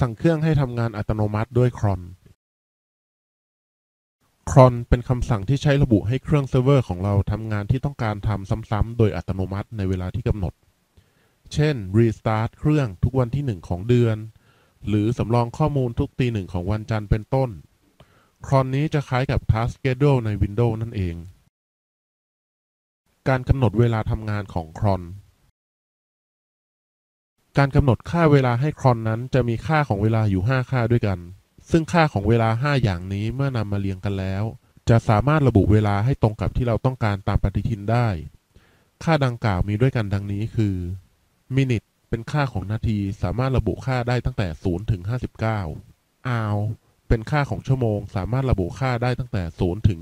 สั่งเครื่องให้ทำงานอัตโนมัติด้วยครอนครอนเป็นคำสั่งที่ใช้ระบุให้เครื่องเซิร์ฟเวอร์ของเราทำงานที่ต้องการทำซ้ำๆ โดยอัตโนมัติในเวลาที่กำหนด เช่น restart เครื่องทุกวันที่หนึ่งของเดือน หรือสำรองข้อมูลทุกตีหนึ่งของวันจันทร์เป็นต้น ครอนนี้จะคล้ายกับ Task Schedule ใน Windows นั่นเอง การกำหนดเวลาทำงานของครอน การกำหนดค่าเวลาให้ครอนนั้นจะมีค่าของเวลาอยู่ 5 ค่าด้วยกัน ซึ่งค่าของเวลา 5 อย่างนี้เมื่อนำมาเรียงกันแล้ว จะสามารถระบุเวลาให้ตรงกับที่เราต้องการตามปฏิทินได้ ค่าดังกล่าวมีด้วยกันดังนี้คือ minute เป็นค่าของนาทีสามารถระบุค่าได้ตั้งแต่ 0 ถึง 59 hour เป็นค่าของชั่วโมง สามารถระบุค่าได้ตั้งแต่ 0 ถึง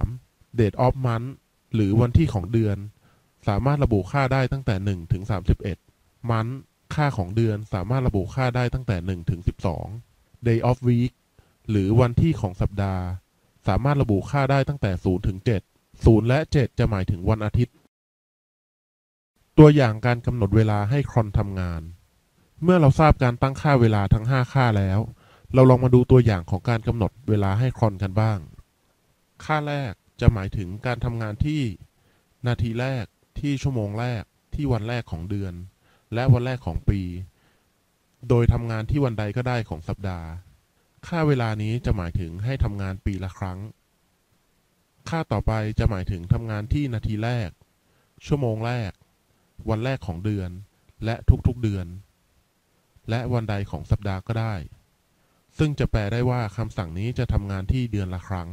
23 date of month หรือวันที่ของเดือน สามารถระบุค่าได้ตั้งแต่ 1 ถึง 31 month ค่าของเดือนสามารถระบุค่าได้ตั้งแต่ 1 ถึง 12 day of week หรือวันที่ของสัปดาห์ สามารถระบุค่าได้ตั้งแต่ 0 ถึง 7 0 และ 7 จะหมายถึงวันอาทิตย์ ตัวอย่างการกำหนดเวลาให้ครอนทำงาน เมื่อเราทราบการตั้งค่าเวลาทั้ง 5 ค่าแล้ว เราลองมาดูตัวอย่างของการกำหนดเวลาให้ครอนกันบ้าง ค่าแรกจะหมายถึงการทำงานที่ นาทีแรกที่ชั่วโมงแรกที่วันแรกของเดือน และวันแรกของปี โดยทำงานที่วันใดก็ได้ของสัปดาห์ ค่าเวลานี้จะหมายถึงให้ทำงานปีละครั้ง ค่าต่อไปจะหมายถึงทำงานที่นาทีแรก ชั่วโมงแรก วันแรกของเดือน และทุกๆเดือน และวันใดของสัปดาห์ก็ได้ ซึ่งจะแปลได้ว่าคำสั่งนี้จะทำงานที่เดือนละครั้ง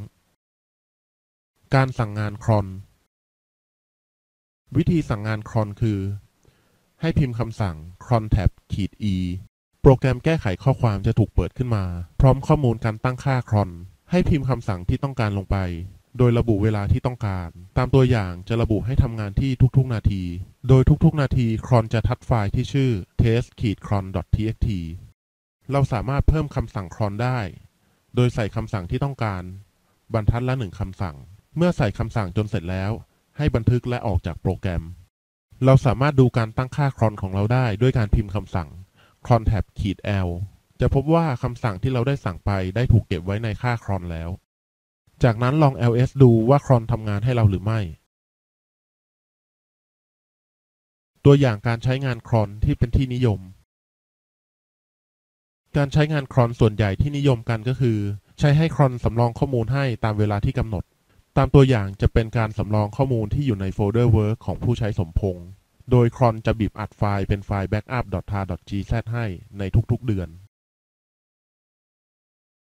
การสั่งงานครอนวิธีสั่งงานครอนคือ ให้พิมพ์คำสั่ง cron tab ขีด e โปรแกรมแก้ไขข้อความจะถูกเปิดขึ้นมา พร้อมข้อมูลการตั้งค่าครอนให้พิมพ์คำสั่งที่ต้องการลงไป โดยระบุเวลาที่ต้องการ ตามตัวอย่างจะระบุให้ทำงานที่ทุกๆ นาที โดยทุกๆ นาทีครอนจะทัดไฟล์ที่ชื่อ test cron txt เราสามารถเพิ่มคำสั่งครอนได้ โดยใส่คำสั่งที่ต้องการ บรรทัดละหนึ่งคำสั่ง เมื่อใส่คำสั่งจนเสร็จแล้ว ให้บันทึกและออกจากโปรแกรม เราสามารถดูการตั้งค่าครอนของเราได้ด้วยการพิมพ์คำสั่ง cron tab ขีด l จะพบว่าคำสั่งที่เราได้สั่งไปได้ถูกเก็บไว้ในค่าครอนแล้ว จากนั้นลอง ls ดูว่าครอนทำงานให้เราหรือไม่ ตัวอย่างการใช้งานครอนที่เป็นที่นิยม การใช้งานครอนส่วนใหญ่ที่นิยมกันก็คือ ใช้ให้ครอนสำรองข้อมูลให้ตามเวลาที่กำหนด ตามตัวอย่างจะเป็นการสำรองข้อมูลที่อยู่ในโฟลเดอร์ work ของผู้ใช้สมพงษ์ โดยครอนจะบีบอัดไฟล์เป็นไฟล์ backup.tar.gz ให้ในทุก ๆ เดือน